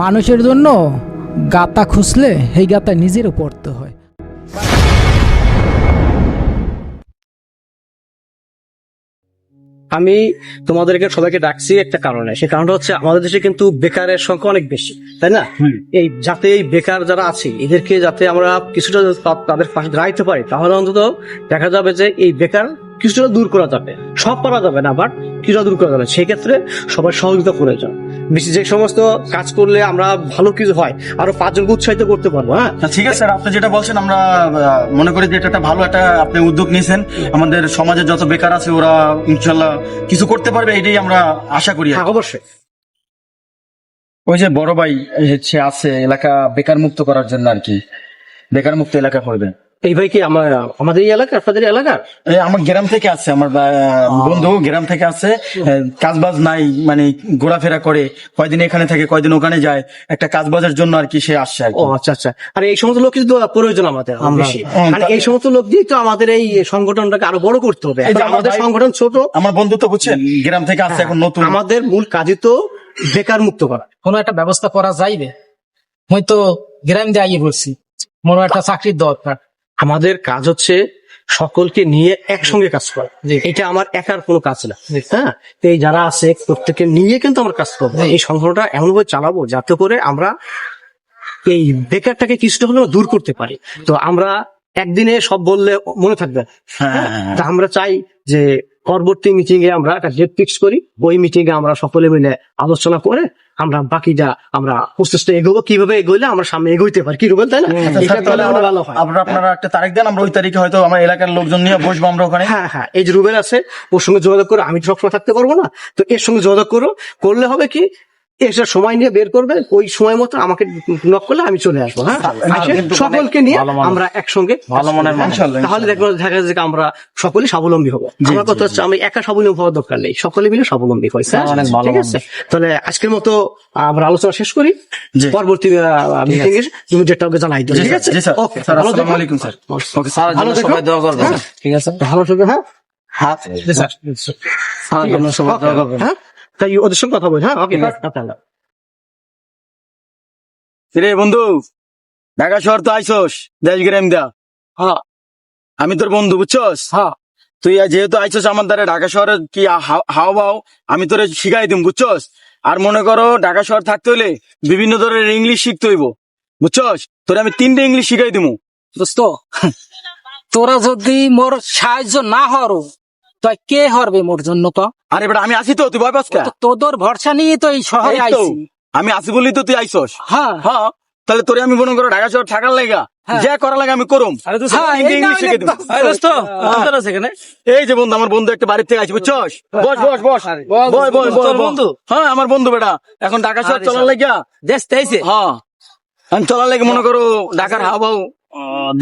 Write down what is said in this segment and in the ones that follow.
মানুষের জন্য গাতা খুঁজলে সেই গাতা নিজেরও পড়তে হয়। আমি তোমাদেরকে সবাইকে ডাকছি একটা কারণে। সেই কারণটা হচ্ছে আমাদের দেশে কিন্তু বেকারের সংখ্যা অনেক বেশি তাই না? এই যাতে এই বেকার যারা আছে এদেরকে যাতে আমরা কিছুটা তাদের পাশে দাঁড়াইতে পারি তাহলে অন্তত দেখা যাবে যে এই বেকার কিছুটা দূর করা যাবে। সব পারা যাবে না বাট কিছুটা দূর করা যাবে। সেই ক্ষেত্রে সবাই সহযোগিতা প্রয়োজন। বেশি যে সমস্ত কাজ করলে আমরা ভালো কিছু হয় আরও পাঁচজনকে উৎসাহিত করতে পারব হ্যাঁ? ঠিক আছে স্যার আপনি যেটা বলছেন আমরা মনে করি যে এটা একটা ভালো একটা আপনি উদ্যোগ নিয়েছেন। আমাদের সমাজে যত বেকার আছে ওরা ইনশাল্লাহ কিছু করতে পারবে এটাই আমরা আশা করি হ্যাঁ অবশ্যই। ওই যে বড় ভাই হচ্ছে আছে এলাকা বেকার মুক্ত করার জন্য আর কি। বেকার মুক্ত এলাকা করবে এই ভাই কি আমার আমাদের এই এলাকার আপনাদের এই এলাকার আমার গ্রাম থেকে আছে আমার বন্ধু গ্রাম থেকে আছে কাজ বাজ নাই মানে ঘোরাফেরা করে কয়দিন এখানে থাকে কয়দিন ওখানে যায় একটা কাজ বাজের জন্য আর কি সে আসছে আর ও আচ্ছা আচ্ছা। আর এই সমস্ত লোক কিন্তু প্রয়োজন আমাদের বেশি? হ্যাঁ, মানে এই সমস্ত লোক দিয়ে তো আমাদের এই সংগঠনটাকে আরও বড় করতে হবে। আমাদের সংগঠন ছোট। আমার বন্ধু তো বুঝছেন গ্রাম থেকে আছে এখন নতুন। আমাদের মূল কাজই তো বেকার মুক্ত করা। কোনো একটা ব্যবস্থা করা যাইবে? হয়তো গ্রাম দিয়ে আইয়ে বলছি মনে হয় একটা চাকরির দরকার। আমাদের কাজ হচ্ছে সকলকে নিয়ে একসঙ্গে কাজ করা। এটা আমার একার কোনো কাজ না। হ্যাঁ? তো এই যারা আছে প্রত্যেককে নিয়ে কিন্তু আমরা কাজ করব। এই সংগঠনটা এমনভাবে চালাবো যাতে করে আমরা এই বেকারটাকে কিছুটা হলেও দূর করতে পারি। তো আমরা একদিনে সব বললে মনে থাকবে। হ্যাঁ, হ্যাঁ। তা আমরা চাই যে পরবর্তী মিটিং এ আমরা একটা ডেট ফিক্স করি। ওই মিটিং এ আমরা সকলে মিলে আলোচনা করে আমরা বাকিটা আমরা প্রসেসটা এগোবো কীভাবে এগোলে আমরা সামনে এগোইতে পারি? কি রুবেল তাই না? এটা তাহলে আমরা- ভালো হয়। আপনারা আপনারা একটা তারিখ দেন আমরা ওই তারিখে হয়তো আমার এলাকার লোকজন নিয়ে বসবো আমরা ওখানে। হ্যাঁ হ্যাঁ এই যে রুবেল আছে ওর সঙ্গে যোগাযোগ করো আমি সবসময় থাকতে পারব না। তো এর সঙ্গে যোগাযোগ করো করলে হবে কি এসে সময় নিয়ে বের করবে ওই সময় মতো আমাকে নক করলে আমি চলে আসব হ্যাঁ? সকলকে নিয়ে আমরা একসঙ্গে। হ্যাঁ, তাহলে দেখব দেখা যাচ্ছে আমরা সকলে স্বাবলম্বী হব। আমার কথা হচ্ছে আমি একা স্বাবলম্বী হওয়ার দরকার নেই সকলে মিলে স্বাবলম্বী হয়েছে অনেক ঠিক আছে? তাহলে আজকের মতো আমরা আলোচনা শেষ করি। পরবর্তী মিটিং এ তুমি ওকে জানাই দিও ঠিক আছে? ওকে ভালো স্যার। দোয়া করবেন। হ্যাঁ, ঠিক আছে? ভালো থেকো হ্যাঁ? হ্যাঁ স্যার। হ্যাঁ, সবাই দোয়া করবেন। হ্যাঁ? তাই ওদের সঙ্গে কথা বলি হ্যাঁ? ওকে রে বন্ধু ঢাকা শহর তো আইসোস দেশ গ্রাম দা। হ্যাঁ। আমি তোর বন্ধু বুঝছস? হ্যাঁ। তুই যেহেতু আইসোস আমার দ্বারা ঢাকা শহরে কি হাও বাও আমি তোরে শিখাই দিম বুঝছস? আর মনে করো ঢাকা শহর থাকতে হলে বিভিন্ন ধরনের ইংলিশ শিখতে হইব বুঝছস? তোরে আমি তিনটে ইংলিশ শিখাই দিমু। দোস্ত তোরা যদি মোর সাহায্য না হর তো কে হরবে মোর জন্য তো? আরে বেটা আমি আসি তো তুই ভয় পাস কে? তো তোদের ভরসা নিয়ে তো এই শহরে আইছি। আমি আসি বলি তো তুই আইসোস হ্যাঁ। হ্যাঁ তাহলে তোরে আমি মনে করো ঢাকা শহর থাকার লাগা হ্যাঁ। যা করা লাগে আমি করুম। হ্যাঁ, তিনটে এই যে বন্ধু আমার বন্ধু একটা বাড়ির থেকে আছে বুঝছস? বস বস বস। বস বস বস তোর বন্ধু? হ্যাঁ আমার বন্ধু বেটা এখন ঢাকা শহর চলার। লাগিয়া দেশ তাইছে হ্যাঁ। আমি চলার লাগে মনে করো ঢাকার হাওয়াও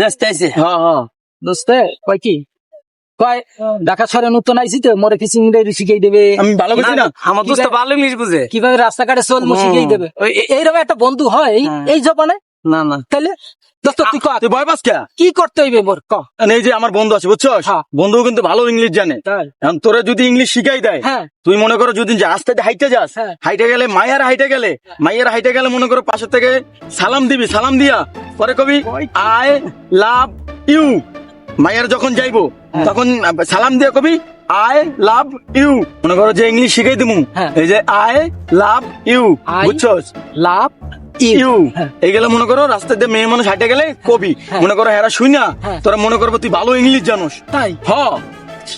দেশ তাইছে হ্যাঁ হ্যাঁ। দোস্তে কয় কি? কয় ঢাকা শহরে নতুন আইছি তো মোরে কিছু ইংরেজি শিখিয়ে দেবে। আমি ভালো বুঝি না। আমার দোস্ত ভালো ইংলিশ বুঝে। কীভাবে রাস্তাঘাটে চলবো শিখিয়ে দেবে। এইরকম একটা বন্ধু হয় এই- হ্যাঁ। জবানে? না না। তাহলে দোস্ত তুই কর। তুই ভয় পাস কে? কি করতে হইবে মোর ক। এই যে আমার বন্ধু আছে বুঝছস? হ্যাঁ। বন্ধু কিন্তু ভালো ইংলিশ জানে। তাই। এখন তোরা যদি ইংলিশ শিখাই দেয় হ্যাঁ। তুই মনে করো যদি যে রাস্তাতে হাইটে যাস হ্যাঁ। হাইটে গেলে মায়ের হাইটে গেলে মায়ের হাইটে গেলে মনে করো পাশে থেকে সালাম দিবি সালাম দিয়া পরে কবি আই লাভ ইউ। মায়ের যখন যাইবো তখন সালাম দিয়া কবি আই লাভ ইউ। মনে করো যে ইংলিশ শিখাই দিমু। হ্যাঁ। এই যে আই লাভ ইউ বুঝছস? Love you. হ্যাঁ। মনে করো রাস্তা দিয়ে মেয়ে মানুষ হাইটে গেলে কবি। হ্যাঁ। মনে করো হেরা শুই না। তোরা মনে করব তুই ভালো ইংলিশ জানোস। তাই? হ।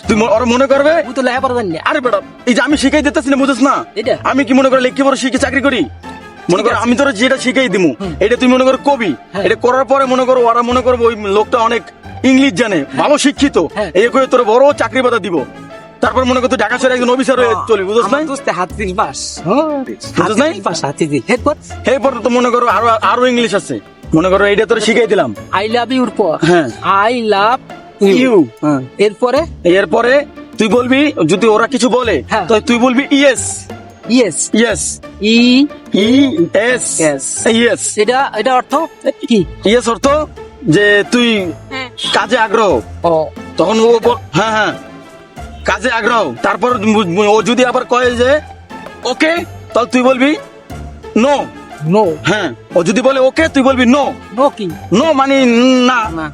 তুই ওরা মনে করবে তো লেখাপড়া জানি আরে বেটা এই যে আমি শিখাই দিতেছি না বুঝছ না? আমি কি মনে করো লেখি বড় শিখে চাকরি করি? মনে করো আমি তোরা যেটা শিখাই দিমু এটা তুই মনে করো কবি হ্যাঁ। এটা করার পরে মনে করো ওরা মনে করব ওই লোকটা অনেক ইংলিশ জানে ভালো শিক্ষিত হ্যাঁ। এই করে তোর বড় চাকরি বাদা দিব। তারপর মনে করো তুই ঢাকা শহরে একজন অফিসার হয়ে চলি বুঝছ নাই? দোস্তে হাত দিল পাস বুঝছ নাই? পাস হাতি দি এরপর? এরপর তো মনে করো আরও আরও ইংলিশ আছে। মনে করো এইটা তোর শিখাই দিলাম। আই লাভ ইউর পর হ্যাঁ। আই লাভ ইউ এরপরে? এরপরে তুই বলবি যদি ওরা কিছু বলে হ্যাঁ। তো তুই বলবি yes yes yes E E S Yes. Yes এটা এটা অর্থ কি? ইয়েস অর্থ যে তুই কাজে আগ্রহ। ও। তখন ও বল- হ্যাঁ হ্যাঁ। কাজে আগ্রহ। তারপর ও যদি আবার কয় যে ওকে তাহলে তুই বলবি নো নো হ্যাঁ। ও যদি বলে ওকে তুই বলবি নো নো কি? নো মানে না। না।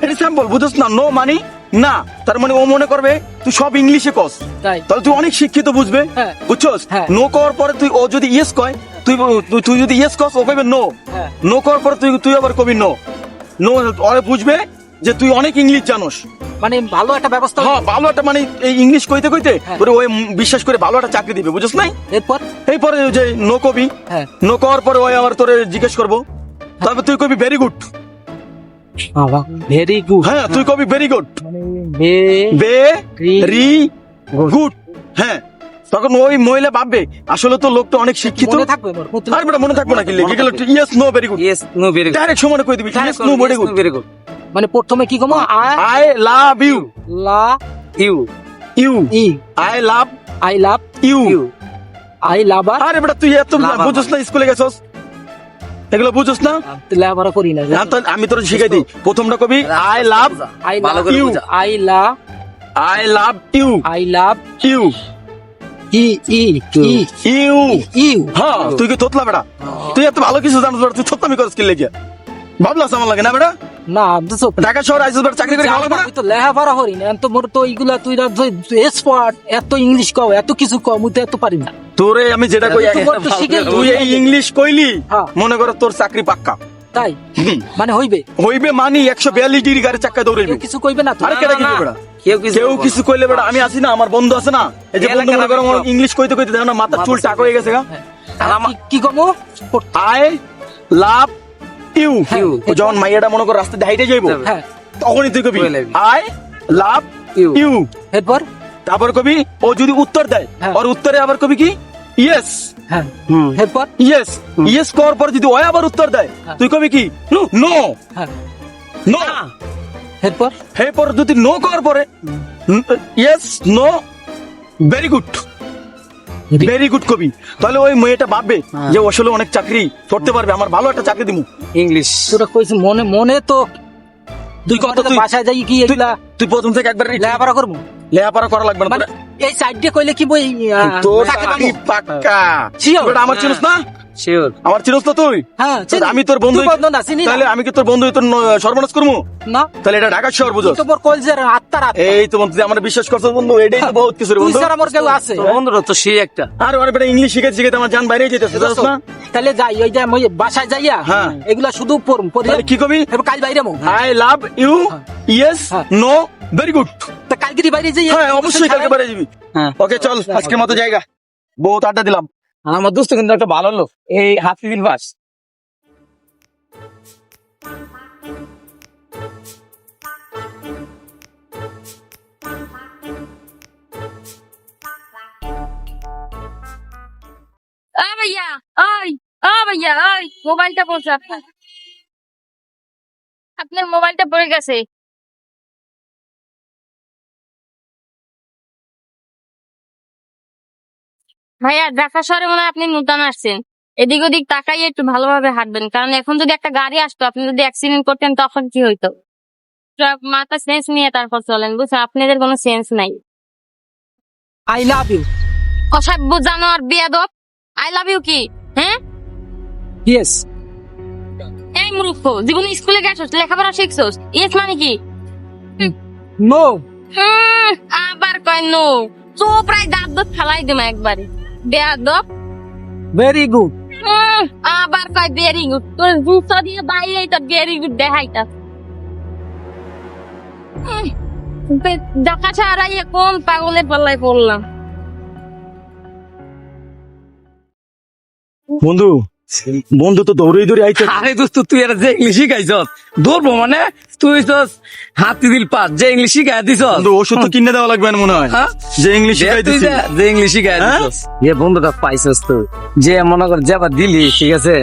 এটা স্যাম্পল বুঝছ না? নো মানে না তার মানে ও মনে করবে তুই সব ইংলিশে কস। তাই। তাহলে তুই অনেক শিক্ষিত বুঝবে হ্যাঁ। বুঝছস? হ্যাঁ। নো করার পরে তুই ও যদি ইয়েস কয় তুই তুই- তুই যদি ইয়েস কস ও কইবে নো হ্যাঁ। নো করার পরে তুই তুই আবার কবি নো নো ওরে বুঝবে যে তুই অনেক ইংলিশ জানোস। মানে ভালো একটা ব্যবস্থা হ্যাঁ ভালো একটা মানে এই ইংলিশ কইতে কইতে হ্যাঁ। ওই বিশ্বাস করে ভালো একটা চাকরি দিবে বুঝছ নাই? এরপর? এই পরে যে নো কবি হ্যাঁ। নো করার পরে ওই আবার তোরে জিজ্ঞেস করব। তবে তুই কবি ভেরি গুড ভেরি গুড হ্যাঁ তুই কবি ভেরি গুড মানে বে বে রি- গুড। হ্যাঁ তখন ওই মহিলা ভাববে আসলে তো লোকটা অনেক শিক্ষিত। আর বেটা মনে থাকব লেগে গেল yes no very good yes no very good direct সমানে কই দিবি? Yes no very good very good মানে প্রথমে কি কমো? আই আই লাভ ইউ লা you you E I love I love you I love আরে বেটা তুই এত বুঝছ না স্কুলে গেছস? এগুলো বুঝছ না? লেখাপড়া করি না। তো আমি তোর শিখাই দিই। প্রথমটা কবি আই লাভ আই. বুঝা। I love I love you I love you you you তুই কি থতলা বেটা তুই এত ভালো কিছু জানিস তুই থতলামি করছিস কি লেগে? ভাবলাস আমার লাগে না বেটা না ঢাকা শহর চাকরি করে খাওয়া লাগবে তো করি না তো মোর তো এইগুলা তুই এক্সপার্ট এত ইংলিশ কও এত কিছু কও মুই তো এত পারি না। তোরে আমি যেটা কই তোমার তো শিখে তুই এই ইংলিশ কইলি হ্যাঁ। মনে কর তোর চাকরি পাক্কা। তাই? মানে হইবে? হইবে মানি একশো বিয়াল্লিশ ডিগ্রি গাড়ি চাক্কা দৌড়াইবে। কিছু কইবে না তো? আরে কেটা কিছু কেউ কিছু কেউ কিছু কইলে বেটা আমি আছি না আমার বন্ধু আছে না। এই যে বন্ধু মনে করো ইংলিশ কইতে কইতে দেখো না মাথার চুল টাক হয়ে গেছে গা। কি- কি কমো? I love you. You. যখন মাইয়াটা মনে কর রাস্তা দিয়ে হাইটে যাইবো হ্যাঁ। তখনই তুই কবি। I love you. ইউ। এরপর? তারপর কবি ও যদি উত্তর দেয় হ্যাঁ। আর উত্তরে আবার কবি কি? ইয়েস হ্যাঁ। এরপর? ইয়েস ইয়েস করার পর যদি ওই আবার উত্তর দেয় হ্যাঁ। তুই কবি কি? নো। হ্যাঁ। নো এরপর? হে পর যদি নো করার পরে yes no very good very good কবি। তাহলে ওই মেয়েটা ভাববে হ্যাঁ। যে আসলে অনেক চাকরি করতে পারবে আমার ভালো একটা চাকরি দিমু। ইংলিশ। তোরা কইছিস মনে মনে তো তুই কত তুই বাসায় যাই কি এগুলা? তুই প্রথম থেকে একবার লেখাপড়া করব? লেখাপড়া করা লাগবে না মানে এই সাইড দিয়ে কইলে কি বই তোর পাক্কা. আমার চিনিস না? শিওর আমার চিনিস না তুই? হ্যাঁ আমি তোর বন্ধু না চিনি তাহলে আমি কি তোর বন্ধু তোর সর্বনাশ করব না। তাহলে এটা ঢাকা শহর বুঝো তুই তো মোর কলজের আত্মার এই তো বন্ধু আমার বিশ্বাস করছ বন্ধু এটাই তো বহুত কিছু বন্ধু। ছাড়া মোর কেউ আছে। বন্ধুরা তো সেই একটা। আর ওর বেটা ইংলিশ শিখে শিখে আমার জান বাইরে না? তাহলে যাই ওই যে আমি বাসায় যাইয়া হ্যাঁ। এগুলা শুধু পড়ম পড়ে কি কবি? কাল বাইরে মো। আই লাভ ইউ হ্যাঁ। ইয়েস হ্যাঁ। নো ভেরি গুড তা কালকে বাইরে যাই হ্যাঁ অবশ্যই কালকে বাইরে যাবি। হ্যাঁ। ওকে চল আজকের মতো জায়গা। বহুত আড্ডা দিলাম। আমার দোস্ত কিন্তু একটা ভালো লোক, এই হাতি দিল বাস ভাইয়া ওই ও ভাইয়া ওই মোবাইলটা পড়ছে আপনার মোবাইলটা পড়ে গেছে। ভাইয়া ঢাকা শহরে মনে হয় আপনি নূতন আসছেন এদিক ওদিক তাকাই একটু ভালোভাবে হাঁটবেন কারণ এখন যদি একটা গাড়ি আসতো আপনি যদি অ্যাক্সিডেন্ট করতেন তখন কি হইতো? মাথা সেন্স নিয়ে তারপর চলেন বুঝছেন? আপনাদের কোনো সেন্স নাই। আই লাভ ইউ অসভ্য জানোয়ার বেয়াদব। আই লাভ ইউ কি? হ্যাঁ? ইয়েস এই মূর্খ জীবনে স্কুলে গেছস লেখাপড়া শিখছস। ইয়েস মানে কি? নো আবার কয় নো চোপ রায় দাঁত দাঁত ফেলাই দিম একবারে। বেয়াদব। ভেরি গুড আবার কয় ভেরি গুড তোর জুতা দিয়ে বাইরে তো ভেরি গুড দেখাইতা দেখা ছাড়াই কোন পাগলের পাল্লায় পড়লাম। বন্ধু বন্ধু তো দৌড়ে দৌড়ে আইতে আরে দোস্ত তুই এটা যে ইংলিশ শিখাইছ ধরবো মানে? তুই তো হাতি দিল পাস যে ইংলিশ শিখাই দিছ বন্ধু ওষুধ তো কিনে দেওয়া লাগবে না মনে হয়। হ্যাঁ? যে ইংলিশ শিখাই তুই যে- যে ইংলিশ শিখাই হ্যাঁ? দিছস। যে বন্ধুটা পাইছস তো। যে মনে কর যাবা দিলি ঠিক আছে?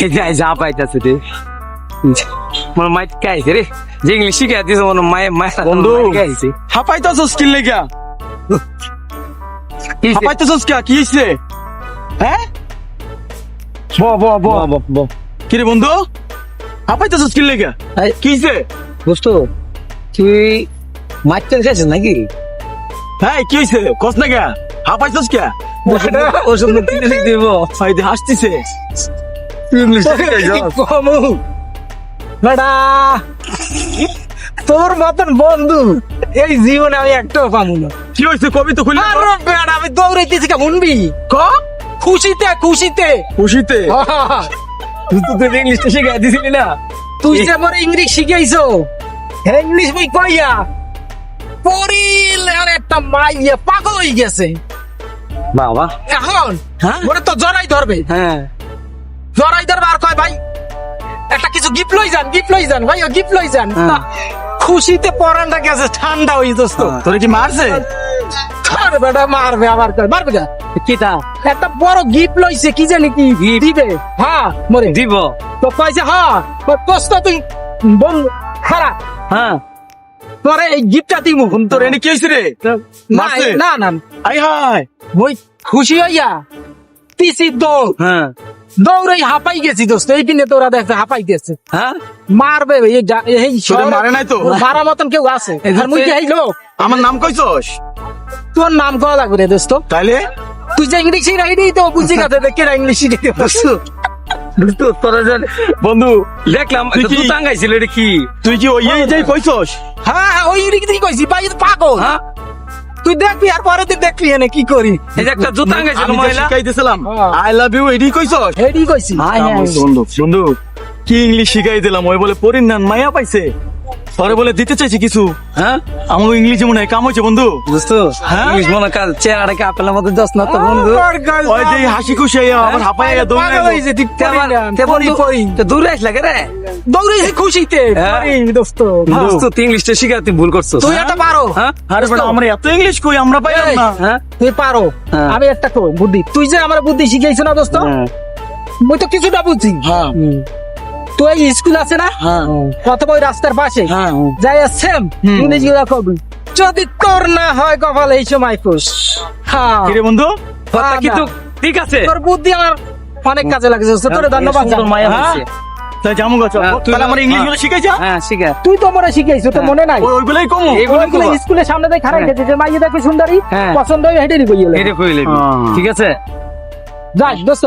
এই যে যা পাইতাছে রে। মনে মাইট খাইছে রে। যে ইংলিশ শিখাই দিছ মনে মায়ে মায়ের বন্ধু। হাঁপাইতেছস কি লেগা হাঁপাইতেছস কি হইছে? হ্যাঁ? ব ব ব কি রে বন্ধু? হাঁপাইতেছস কি লেগা দোস্ত তুই নাকি? হ্যাঁ কি হইছে? কস না হাঁপাইছস কে? ওষুধ ফাইদে হাসতিছে। কমু তোর মতন বন্ধু এই জীবনে আমি একটাও পাবো না। কি হয়েছে কবি তো খুলে আমি দৌড়াইতেছি কে শুনবি? ক? খুশিতে খুশিতে। খুশিতে? তুই তো তোর ইংলিশটা শিখাই দিছিলি না? তুই যে আমার ইংলিশ শিখাইছো? ইংলিশ বই কইয়া? পরিল আর একটা মাইয়া পাগল হয়ে গেছে। বাবা। এখন? হ্যাঁ? মনে তো জড়াই ধরবে। হ্যাঁ। জড়াই ধরবে আর কয় ভাই? একটা কিছু গিফট লই যান গিফট লই যান ভাই গিফট লই যান। হ্যাঁ। খুশিতে পরানটা গেছে ঠান্ডা হয়ে দোস্ত। তোরে কি মারছে? আরে বেটা মারবে আবার মারবে যা কিতা? একটা বড় গিফট লইছে কি জানি কি দিবে? হ্যাঁ মরে। দিব। তো কইছে হ্যাঁ কষ্ট তুই বল খারাপ হ্যাঁ পরে এই গিফটটা দিমু তোর এনে কি হয়েছে রে? না না না। আই হাই ওই খুশি হইয়া পিসি দৌড়। হ্যাঁ দৌড়ে হাঁপাই গেছি দোস্ত। এই কিনে তোরা দেখতে হাঁপাই গেছে। হ্যাঁ মারবে এই মারে নাই তো? মারা মতন কেউ আছে। আমার নাম কইছস? তোর নাম কয়া লাগবে রে দোস্ত। তাইলে? তুই যে ইংলিশ শিখাইনি তো বুঝি গেছে দেখে ইংলিশ শিখাইতে পারছ। তো তোরা জান বন্ধু দেখলাম টাঙ্গাইছিল কি তুই কি ওই যাই কইছস? হ্যাঁ হ্যাঁ ওই কইছি ভাই পাগল। হ্যাঁ। তুই দেখবি আর পরে তুই দেখবি এনে কি করি। এই যে একটা জুতা যে মহিলা শিখাইতেছিলাম। হ্যাঁ। আই লাভ ইউ এডি কইছস? এডি কইছি। হ্যাঁ, হ্যাঁ। বন্ধু বন্ধু। কি ইংলিশ শিখাই দিলাম ওই বলে পরিণাম মায়া পাইছে। পরে বলে দিতে চাইছি কিছু হ্যাঁ? আমার ইংলিশে মনে হয় কাম হয়েছে বন্ধু। দোস্ত হ্যাঁ? ইংলিশ মনে কাল চেহারাটাকে আপেলের মতো দশ না তো বন্ধু? ওই যে হাসি খুশি হইয়া আবার হাঁপাইয়া দৌড়ে তে আবার- তে পরি পরি। তে দূরে আসলা কে রে? দৌড়েছি খুশিতে হ্যাঁ। পরি দোস্ত। দোস্ত তুই ইংলিশটা শিখা তুই ভুল করছ তুই এটা পারো। হ্যাঁ? আরে বেটা আমরা এত ইংলিশ কই আমরা পাইলাম না। হ্যাঁ? তুই পারো। হ্যাঁ। আমি একটা কই বুদ্ধি। তুই যে আমার বুদ্ধি শিখাইছ না দোস্ত হ্যাঁ। মুই তো কিছুটা বুঝছি হ্যাঁ। তুই এই স্কুল আছে না? হ্যাঁ। অথবা ওই রাস্তার পাশে? হ্যাঁ। যাই সেম হুম। ইংরেজি গুলা যদি তোর না হয় কপাল এই সময় খুশ হ্যাঁ বন্ধু? কিন্তু ঠিক আছে? তোর বুদ্ধি আমার অনেক কাজে লাগছে তোর ধন্যবাদ মায়া হ্যাঁ? হয়েছে। তাই জামু গাছ হ্যাঁ, তুই- তাহলে আমার ইংলিশগুলো শিখাইছ? হ্যাঁ শিখা। তুই তো মনে শিখাইছো তো মনে নাই। ওই- ওইগুলাই কমু। এগুলো স্কুলের সামনে দিয়ে খারাপ হ্যাঁ। গেছে যে মাইয়ে দেখো সুন্দরী হ্যাঁ। পছন্দ হয়ে হেঁটে নিবো কইলে হ্যাঁ। ঠিক আছে? যাই দোস্ত।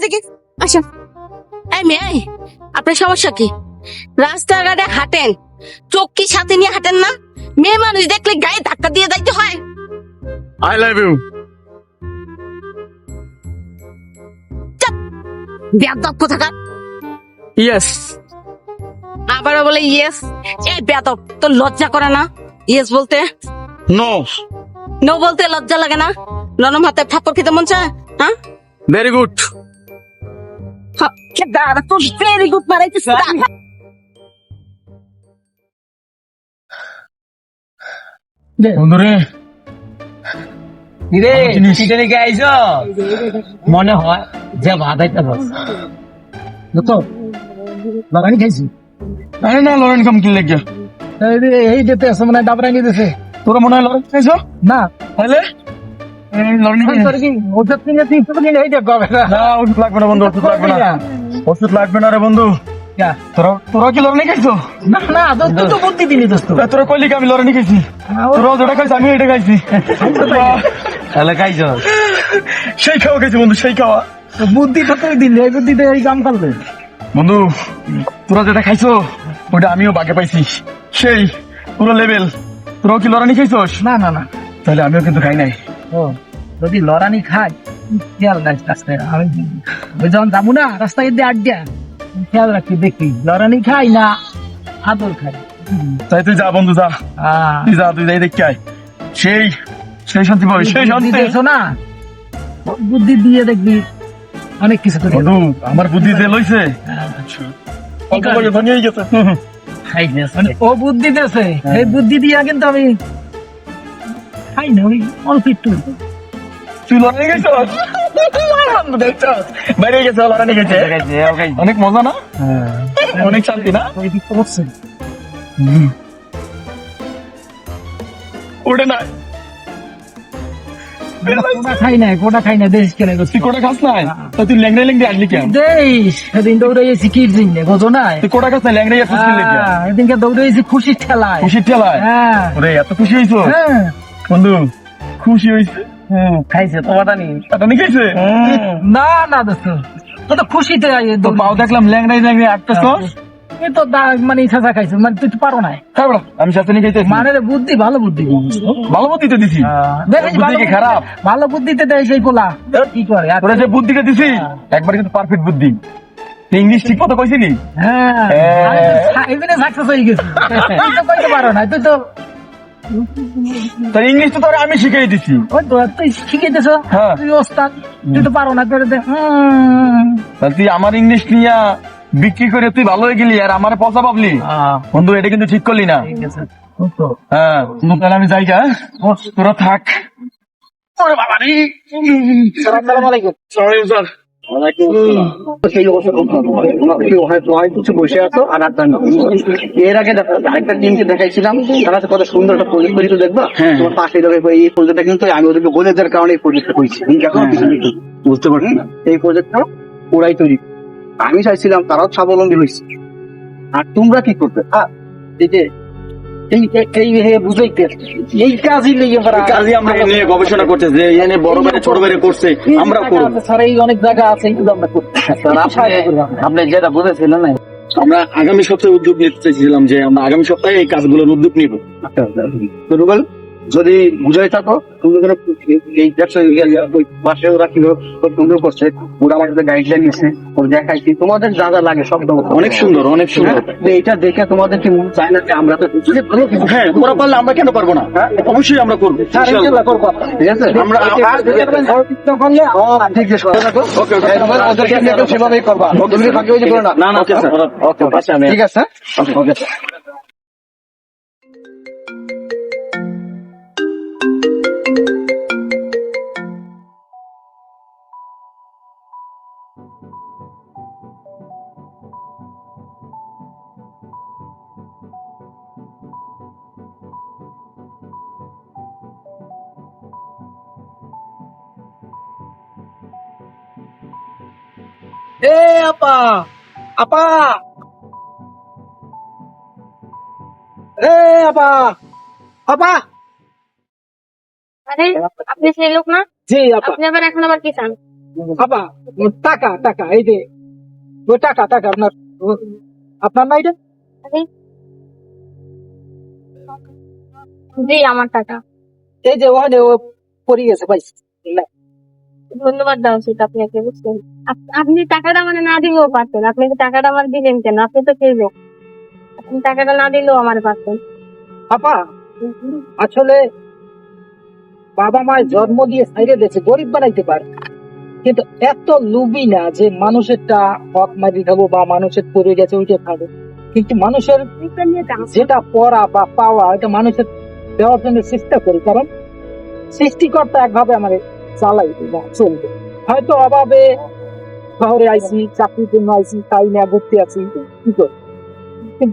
এদিকে আসেন এই মেয়ে আপনার সমস্যা কি? রাস্তাঘাটে হাঁটেন চোখ কি সাথে নিয়ে হাঁটেন না? মেয়ে মানুষ দেখলে গায়ে ধাক্কা দিয়ে যাইতে হয়। আই লাভ ইউ কোথাকার। ইয়েস আবারও বলে ইয়েস এই বেয়াদব তো লজ্জা করে না? ইয়েস বলতে? নো নো বলতে লজ্জা লাগে না? নরম হাতে থাপ্পড় খেতে মন চায়? হ্যাঁ? ভেরি গুড হ্যাঁ, দাঁড়া তোর ভেরি গুড মারাইছিস বন্ধুরে রে চিঠি লিখে আইছ মনে হয় যে বাধাইতে পারছ তো লাগানি খাইছি আরে না লরেন কাম কি লাগে এই যেতে আছে মানে ডাবরাই নিতেছে তোরা মনে হয় লরেন খাইছ না তাহলে কি ওষুধ কিনে তুই তো কিনে এই দেখ না ওষুধ লাগবে না বন্ধু ওষুধ লাগবে না। ওষুধ লাগবে না রে বন্ধু। তোরা তোরা কি লরেন খাইছো? না না দোস্ত তো বুদ্ধি দিলি দোস্ত। তোরা কইলি আমি লরেন খাইছি? তোরা যেটা খাইছি আমি এটা খাইছি। তাহলে খাইছ? সেই খাওয়া খাইছি বন্ধু সেই খাওয়া। বুদ্ধি তো তুই দিলি এই বুদ্ধিতে এই কাম করবে বন্ধু তোরা যেটা খাইছো ওটা আমিও বাগে পাইছি। সেই পুরো লেভেল তোরাও কি লড়ানি খাইছোস? না না না। তাহলে আমিও কিন্তু খাই নাই। ও যদি লড়ানি খাই খেয়াল রাখিস রাস্তায়? আমি যখন যাব না রাস্তায় দিয়ে আড্ডা খেয়াল রাখি দেখি লড়ানি খাই না আদর খাই তাই তুই যা বন্ধু যা। তুই যা তুই যাই দেখি আয়। সেই সেই শান্তি পাবি সেই শান্তি। দিয়েছ না? বুদ্ধি দিয়ে দেখবি অনেক কিছু বন্ধু আমার বুদ্ধি দিয়ে লইছে। অল্প করে? ধনী হয়ে গেছে। ও বুদ্ধি দিয়েছে। এই বুদ্ধি দিয়া কিন্তু আমি খাই না ওই অল্প একটু। তুই লড়ানি খাইছস বাইরে গেছে লড়ানি খাইছে অনেক মজা না? অনেক শান্তি না? ওই দিক করছে। ওটা না। কোটা খাই না কোটা খাই না দেশ কেনে তুই কোটা খাস নাই? তা তুই আসলি কেন? দেশ সেদিন দৌড়াইছি কির জিনে বোঝো না তুই কোটা খাস না ল্যাংড়াই আসছিস কি হ্যাঁ, এদিনকে দৌড়াইছি খুশির ঠেলায়। খুশির ঠেলায়? হ্যাঁ। ওরে এত খুশি হইছো হ্যাঁ। বন্ধু খুশি হইছে হুম, খাইছে তোমাটা নি এটা নিয়ে গেছে না না দোস্ত। তো তো খুশিতে তো পাও দেখলাম ল্যাংড়াই ল্যাংড়াই আটতেছ। এই তো মানে ইচ্ছা খাইছো মানে তুই তো পারো না খাই বড় আমি সাথে নিয়ে খাইতেছি। মানে বুদ্ধি ভালো বুদ্ধি। ভালো বুদ্ধিতে দিছি? বুদ্ধি কি বুদ্ধি- খারাপ? ভালো বুদ্ধিতে দেয় সেই পোলা। কি করে তোরা যে বুদ্ধিটা দিছি একবার কিন্তু পারফেক্ট বুদ্ধি। ইংলিশ ঠিক মতো কইছিলি? হ্যাঁ। হ্যাঁ। এখানে সাকসেস হয়ে গেছি তুই তো কইতে পারো না তুই তো তার ইংলিশ তো তোর আমি শিখিয়ে দিছি। ওই তো তুই শিখে দিছ হ্যাঁ। তুই ওস্তাদ তুই তো পারো না তোর দে। তাহলে তুই আমার ইংলিশ নিয়ে বিক্রি করে তুই ভালো হয়ে গেলি আর আমার পচা পাবলি? বন্ধু এটা কিন্তু ঠিক করলি না। ঠিক আছে হ্যাঁ তাহলে আমি যাই গা তোরা থাক। ওরে বাবা রে আসসালামু আলাইকুম। Sorry sir. বসে আছো আর এর আগে আরেকটা টিমকে দেখাইছিলাম। তারা কত সুন্দর একটা প্রজেক্ট দেখবা। তোমার পাশে এই প্রজেক্টটা কিন্তু আমি ওদেরকে বলে দেওয়ার কারণে এই প্রজেক্টটা করেছি। কিছু নেই। বুঝতে পারছি। না এই প্রজেক্টটা ওরাই তৈরি আমি চাইছিলাম তারাও স্বাবলম্বী হয়েছে। আর তোমরা কি করবে? হ্যাঁ এই যে এই এই- এই হে বুঝাইতে এই কাজই লেগে এই কাজই আমরা নিয়ে গবেষণা করতে যে এনে বড় বাইরে ছোট বাইরে করছে আমরা করব। স্যার এই অনেক জায়গা আছে কিন্তু আমরা করতে আপনি যেটা বুঝেছিলেন না আমরা আগামী সপ্তাহে উদ্যোগ নিতে চাইছিলাম যে আমরা আগামী সপ্তাহে এই কাজগুলোর উদ্যোগ নিবো। রুবেল যদি বুঝাই থাকো তুমি যেন এই ওরা কীভাবে সুন্দর করছে। ওরা আমার সাথে গাইডলাইন দেখাইছি। তোমাদের যা যা লাগে সব অনেক সুন্দর অনেক সুন্দর। তো এটা দেখে তোমাদের কি মন চায় না যে আমরা তো যদি ভালো হ্যাঁ ওরা পারলে আমরা কেন পারব না? অবশ্যই আমরা করব স্যার, ইনশাল্লাহ করব। ঠিক আছে? আমরা হ্যাঁ, ঠিক আছে ওদেরকে সেভাবেই করবা। না। না না ওকে স্যার। ওকে আচ্ছা ঠিক আছে? ওকে আপা আপা এ আপা আপা আরে আপনি সেই লোক না জি আপা আপনি আবার এখন আবার কি চান আপা টাকা টাকা এই যে ও টাকা টাকা আপনার আপনার না এটা জি আমার টাকা এই যে ওখানে ও পড়ে গেছে ভাই ধন্যবাদ দেওয়া উচিত আপনাকে বুঝছেন? আপনি টাকাটা মানে না দিলেও পারতেন। আপনি টাকাটা আমার দিলেন কেন? আপনি তো সেই লোক। আপনি টাকাটা না দিলেও আমার পারতেন। আপা আসলে বাবা মায়ের জন্ম দিয়ে সাইডে দিয়েছে গরিব বানাইতে পারে। কিন্তু এত লুবি না যে মানুষেরটা হক মারি খাব বা মানুষের পড়ে গেছে ওইটা খাব কিন্তু মানুষের যেটা পড়া বা পাওয়া এটা মানুষের দেওয়ার জন্য চেষ্টা করি। কারণ সৃষ্টিকর্তা একভাবে আমার চালাই বা চলবে হয়তো অভাবে শহরে আইসি চাকরির জন্য আইসি তাই না ঘুরতে আছি কি করি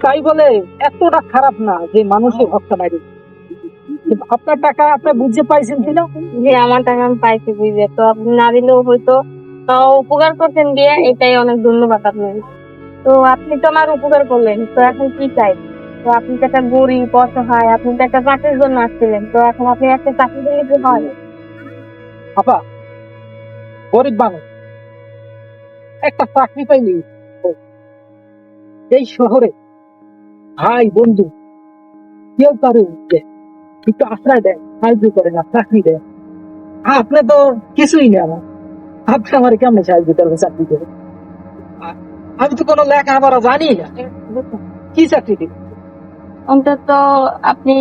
তাই বলে এতটা খারাপ না যে মানুষের হকটা মারি আপনার টাকা আপনি বুঝতে পাইছেন কিনা? যে আমার টাকা আমি পাইছি বুঝে। তো আপনি না দিলেও হয়তো উপকার করছেন দিয়ে এটাই অনেক ধন্যবাদ আপনার। তো আপনি তো আমার উপকার করলেন, তো এখন কি চাই? তো আপনি তো একটা গরিব, অসহায়, আপনি তো একটা চাকরির জন্য আসছিলেন, তো এখন আপনি একটা চাকরি দিলে কি হয়? আপা গরিব মানুষ। একটা চাকরি পাইনি এই শহরে ভাই, বন্ধু, কেউ কারও একটু আশ্রয় দেয়, সাহায্য করে না, চাকরি দেয়। আপনি তো কিছুই না আমার। আপনি আমার কেমন সাহায্য করবে চাকরি করে? আমি তো কোনো লেখাপড়া জানি না। কি চাকরি দিবে অন্তত আপনি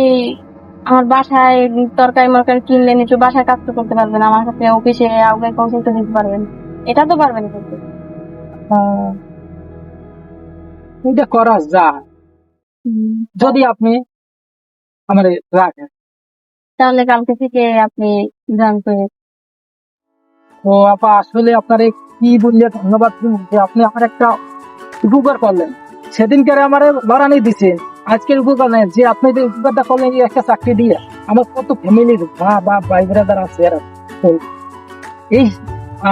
আমার বাসায় তরকারি মরকারি কিনলেন একটু বাসায় কাজ তো করতে পারবেন আমার কাছে অফিসে আগে পৌঁছে তো দিতে পারবেন। এটা তো পারবেন কিন্তু। আহ, এটা করা যায়। যদি আপনি আমার রাখেন। তাহলে কালকে থেকে আপনি জানতে তো। আপা আসলে আপনার কি বললে ধন্যবাদ যে আপনি আমার একটা উপকার করলেন। সেদিনকে আমার লড়ানি দিচ্ছেন আজকের উপকার নেই। যে আপনি যে উপকারটা করলেন একটা চাকরি দিয়ে আমার কত ফ্যামিলির মা বা ভাই ব্রাদার আছে এরা। এই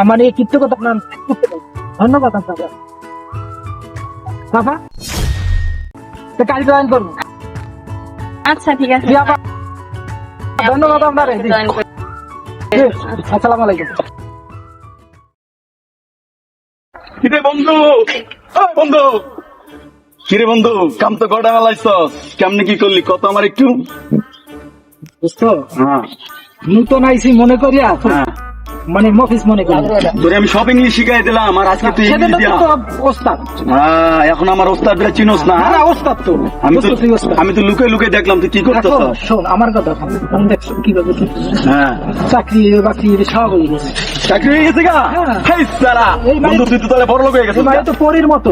আমার এই কৃতজ্ঞতা আপনার ধন্যবাদ আপনাকে বাবা তো কাল জয়েন করব আচ্ছা ঠিক আছে। ধন্যবাদ আপনার। আসসালামু আলাইকুম। বন্ধু? বন্ধু! কিরে বন্ধু কাম তো কটা হালাইছস কেমনে কি করলি? কত আমার একটু? বুঝছ হ্যাঁ। নতুন আইসি মনে করিয়া। হ্যাঁ। মানে মফিস মনে করি। তোরে আমি সব ইংলিশ শিখাই দিলাম আর আজকে তুই ইংলিশ দিয়া। ওস্তাদ। হ্যাঁ এখন আমার ওস্তাদরা চিনোস না। না ওস্তাদ তো। আমি তো আমি তো লুকে লুকে দেখলাম তুই কি করতেছ? শোন আমার কথা শোন। আমি দেখছ কি করব হ্যাঁ। চাকরি বাকরি সব হয়ে গেছে। চাকরি হয়ে গেছে গা? হ্যাঁ। হেই মানে- বন্ধু তুই তো তাহলে বড় লোক হয়ে গেছিস মায়ে তো পরীর মতো।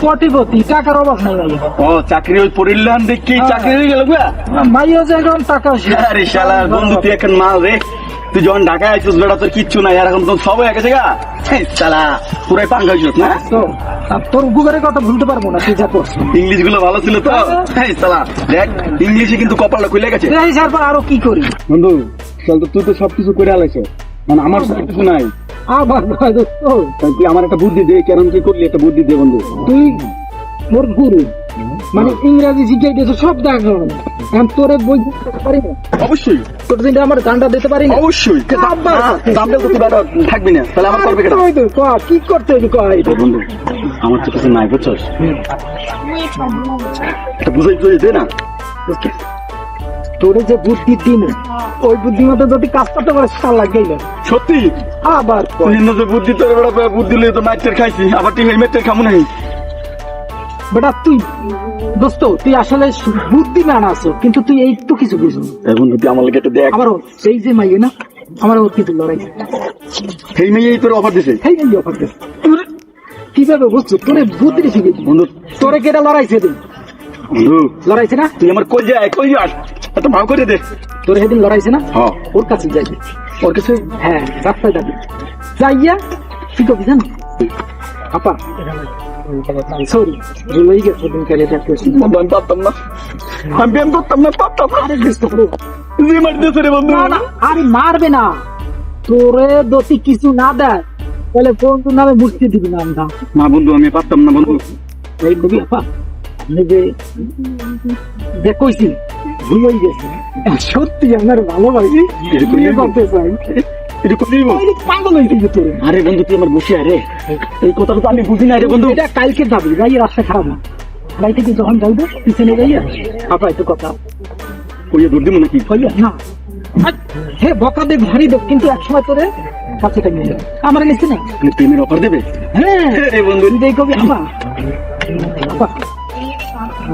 কোটিপতি টাকার অভাব নাই ভাই ও চাকরি ওই পরিলাম দেখি হ্যাঁ। চাকরি হয়ে গেল গা? মাইও যে এখন টাকা। আরে শালা বন্ধু তুই এখন মাল রে। তুই যখন ঢাকায় আইছিস বেড়া তোর কিচ্ছু নাই আর এখন তোর সব হয়ে গেছে গা সালা পুরাই পাঙ্গা হয়েছিস না? তোর গুগলের কথা ভুলতে পারব না তুই যা করছিস ইংলিশগুলো ভালো ছিল তো? সালা দেখ ইংলিশে কিন্তু কপালটা খুলে গেছে। এই তারপর আরও কি করি? বন্ধু চল তো তুই তো সবকিছু করে আলাইছ। মানে আমার কিছু নাই। আবার ভয় দোস্ত। তুই আমার একটা বুদ্ধি দে কেন কি করলি একটা বুদ্ধি দে বন্ধু। তুই মোর গুরু। মানে ইংরেজি শিখাই দিয়েছ সব দেখা তোরে বই দিতে পারি না। অবশ্যই। তোর দিনটা আমার গানটা দিতে পারি না। অবশ্যই। দামটা তো তুই থাকবি না। তাহলে আমার করবে কেন? ওই তো, ক, কি করতে হবে কয় বন্ধু আমার তো কিছু নাই বুঝছস? বুঝাই বুঝাই দে না। তোরে যে বুদ্ধি দিন ওই বুদ্ধি মতো যদি কাজ করতে পারে সাল লাগেই সত্যি? আবার বুদ্ধি তোর বুদ্ধি লইয়ে তো মাইটের খাইছি আবার তুই হেলমেটের খামু নাই বেটা তুই দোস্ত তুই আসলে সু- বুদ্ধিমান আছো কিন্তু তুই এই তো কিছু বুঝো না। এই তুই আমার লাগে একটু দেখ। আমারও এই যে মাইয়ে না আমার ওর কিন্তু লড়াই সেই মেয়েই তোর অফার দিছে। সেই এই অফার দে। তোর কীভাবে বুঝছ? তোরে বুদ্ধি শিখে বন্ধু। তোরে কেটা লড়াইছে বন্ধু। লড়াইছে না? তুই আমার কই যায় কই যাস? এত ভাব করে দে। তোরে সেদিন লড়াইছে না? হ্যাঁ। ওর কাছে যাইবে ওর কাছে হ্যাঁ রাস্তায় যাবি। যাইয়া কি করবি জানো? আপা। সরি ভুলেই গেছে দিন কালে দেখতেছি বন্ধু আমি পারতাম না আমি ব্যায়াম করতাম না পারতাম আরে দোস্ত জি মারতেছে রে বন্ধু না না আরে মারবে না তোরে দতি কিছু না দেয় তাহলে বন্ধু নামে মুক্তি দিবি না আমরা না বন্ধু আমি পারতাম না বন্ধু এই কবি আপা আপনি যে যে কইছি ভুল হয়ে গেছে সত্যি আমার ভালোবাসি বিয়ে করতে চাই এটা কোথায় পাগল হয়ে গেছে তোরে। আরে বন্ধু তুই আমার বসে আরে এই কথাটা তো আমি বুঝি না রে বন্ধু। এটা কালকে যাবি যাই রাস্তা খারাপ না। গাড়ি থেকে যখন যাইবে পিছনে যাইয়া? আপা একটু কথা। কইয়া দূর দিব নাকি? হইয়া না। হে বকা দে ভারী দেব কিন্তু একসময় তোরে কাছে টাইমে আমার নিচ্ছে না প্রেমের অফার দেবে? হ্যাঁ। বন্ধু। তুই যেই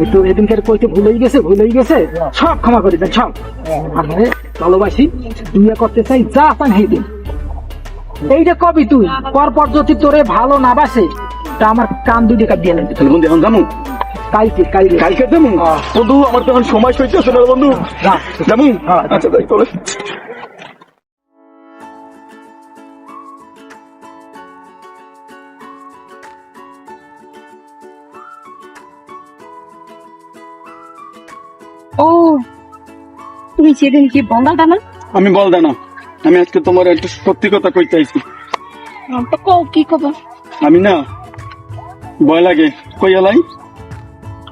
আপা এদিনকার কইতে ভুলেই গেছে ভুলেই গেছে। সব ক্ষমা করে দেন সব। আমি ভালোবাসি বিয়ে করতে চাই যা পান হেই দিন। এইটা কবি তুই পরপর যদি তোরে ভালো না বাসে তা আমার কান দুই টাকা দিয়ে নেবে তাহলে বন্ধু এখন জানো কালকে কালকে। কালকে যাব বন্ধু আমার তো এখন সময় সইতেছে না বন্ধু। যাব আচ্ছা তাই চলে। ও তুমি সেদিন কি বন্ধাটা না আমি বল না আমি আজকে তোমার একটা সত্যি কথা কই চাইছি কও কি খবর? আমি না ভয় লাগে। কই এলাই?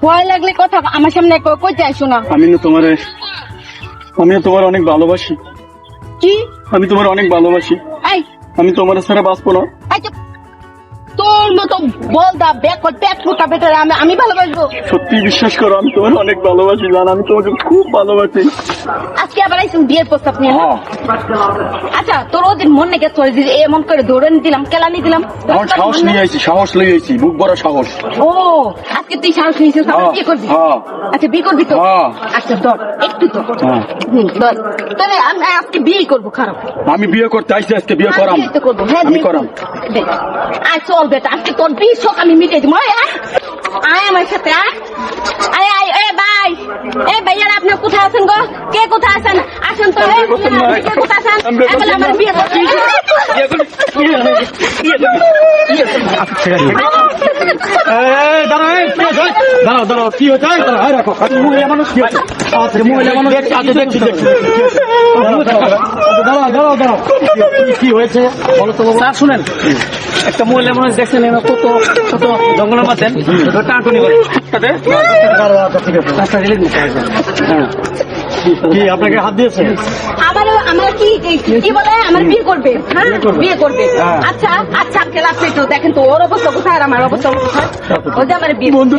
ভয় লাগলে কথা আমার সামনে ক- কইতে আইসো না। আমি না তোমার আমিও তোমার অনেক ভালোবাসি। কি? আমি তোমার অনেক ভালোবাসি। আমি তোমার ছাড়া বাঁচবো না। এই চুপ। তোর মতো বলদা বেকল পেট ফুটা বেটারে আমি আমি ভালোবাসবো। সত্যি বিশ্বাস করো আমি তোমার অনেক ভালোবাসি জান আমি তোমাকে খুব ভালোবাসি। আজকে আবার আইসুন বিয়ের প্রস্তাব নিয়ে। হ্যাঁ। আচ্ছা তোর ওদিন মনে গেছে তোর যে এমন করে দৌড়ে দিলাম কেলানি দিলাম। আমার সাহস নিয়ে আইছি সাহস নিয়ে আইছি বুক বড় সাহস। ও আজকে তুই সাহস নিয়েছিস আমার হ্যাঁ, বিয়ে করবি? হ্যাঁ। আচ্ছা বিয়ে করবি তো? হ্যাঁ। আচ্ছা ধর একটু তো। হ্যাঁ। ধর। তাহলে আমি আজকে বিয়ে করব খারাপ। আমি বিয়ে করতে আইছি আজকে বিয়ে করাম। হ্যাঁ আমি বিয়ে- করাম। দেখ, আয় চল বেটা আজকে তোর বিয়ে শোক আমি মিটে দিব আয় আমার সাথে আয় আয় আয় এ ভাই এ ভাইয়ার আপনি কোথায় আছেন গো কে কোথায় আছেন আসেন তো। কে কোথায় আছেন আমরা এ বলে আমার বিয়ে দাঁড়াও দাঁড়াও কি হচ্ছে মানুষ কি হচ্ছে মহিলা মানুষ দেখছি আচ্ছা দেখছি দেখছি দাঁড়াও দাঁড়াও দাঁড়াও। কি হয়েছে? বলো তো স্যার শুনেন। একটা মহিলা মানুষ দেখছেন কত কত জঙ্গলের মাঝে টানটুনি করে। সাথে রাস্তা আপনাকে হাত দিয়েছে? আমার কি কি বলে? আমার বিয়ে করবে। হ্যাঁ বিয়ে করবে। আচ্ছা আচ্ছা আঙ্কেল আপনি তো দেখেন তো ওর অবস্থা কোথায় আর আমার অবস্থা কোথায়? ও যে আমার বিয়ে বন্ধু,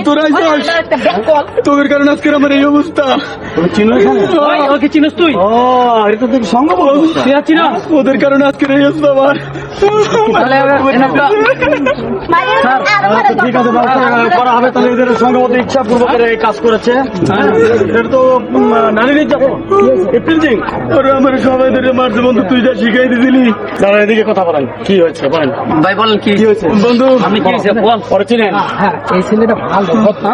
তোর কারণে আজকের আমার এই অবস্থা। ওকে চিনিস তুই? ও তো সঙ্গ ওদের কারণে আজকের এই অবস্থা আমার। আচ্ছা, ঠিক আছে করা হবে তাহলে এদের সঙ্গমত ইচ্ছা পূর্বকের এই কাজ করেছে। হ্যাঁ। এটা তো নারী নির্যাতন এপ্রিল ওরা আমার সবাই ধরে মারছে বন্ধু তুই যা শিখাই দিছিলি। দাঁড়া এদিকে কথা বলেন। কি হয়েছে বলেন। ভাই বলেন কি কি হয়েছে? বন্ধু আপনি কি হয়েছে বল। পরে চিনেন? হ্যাঁ এই ছেলেটা ভালো না?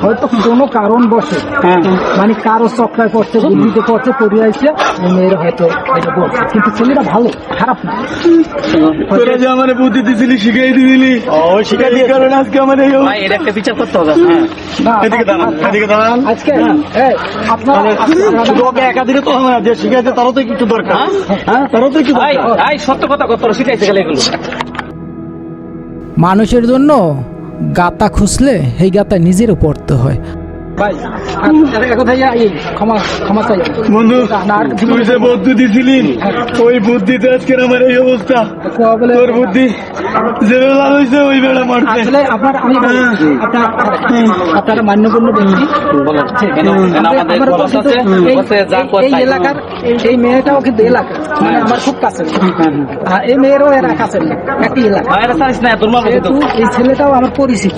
হয়তো কোনো কারণ বসে মানে কারও চক্রায় পড়ছে বুদ্ধিতে পড়ছে পড়ে আসছে মেয়ের হয়তো এটা বলছে। কিন্তু ছেলেটা ভালো খারাপ না। তোরা যে আমার বুদ্ধি দিছিলি শিখাই দিছিলি ওই শিখাই দিয়ে কারণে আজকে আমার এই ভাই এটা একটা বিচার করতে হবে হ্যাঁ। এদিকে দাঁড়ান এদিকে দাঁড়ান। আজকে আপনারা আপনারা- একা দিলে তো হবে না যে শিখাইতে তারও তো একটু দরকার। হ্যাঁ? তারও তো একটু ভাই সত্য কথা কত শিখাইছে গেলে এগুলো? মানুষের জন্য গাতা খুঁজলে সেই গাতা নিজেরও পড়তে হয়। ভাই কথায় এই, ক্ষমা ক্ষমা চাই। বন্ধু তুই যে বুদ্ধি দিছিলি ওই বুদ্ধিতে আজকের আমার এই অবস্থা। তোর বুদ্ধি যে বেলা হয়েছে ওই বেলা মারছে। আসলে আপনার আমি বলি, আপনার আপনারা মান্যগণ্য ব্যক্তি। এই- এলাকার এই- মেয়েটাও কিন্তু এলাকা। মানে আমার খুব কাছে। এই মেয়েরও এরা কাছে একই এলাকা। এই ছেলেটাও আমার পরিচিত।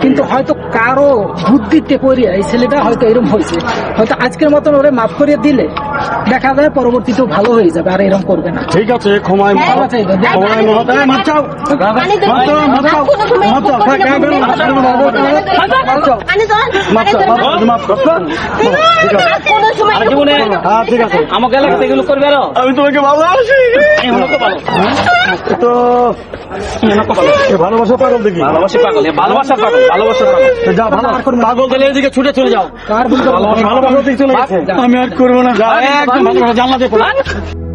কিন্তু হয়তো কারও বুদ্ধিতে করিয়া এই ছেলেটা হয়তো এরকম হয়েছে। হয়তো আজকের মতন ওরে মাফ করিয়ে দিলে দেখা যায় পরবর্তীতেও ভালো হয়ে যাবে আর এরকম করবে না। ঠিক আছে ক্ষমায় আমাকে এগুলো করবে আরও আমি তোমাকে তো ভালোবাসা। পাগল দেখি। ভালোবাসা পাগল ভালোবাসা পাগল ভালোবাসা পাগল। যা ভালো। পাগল এদিকে ছুটে চলে যাও। আমি আর করব না। জানলা দিয়ে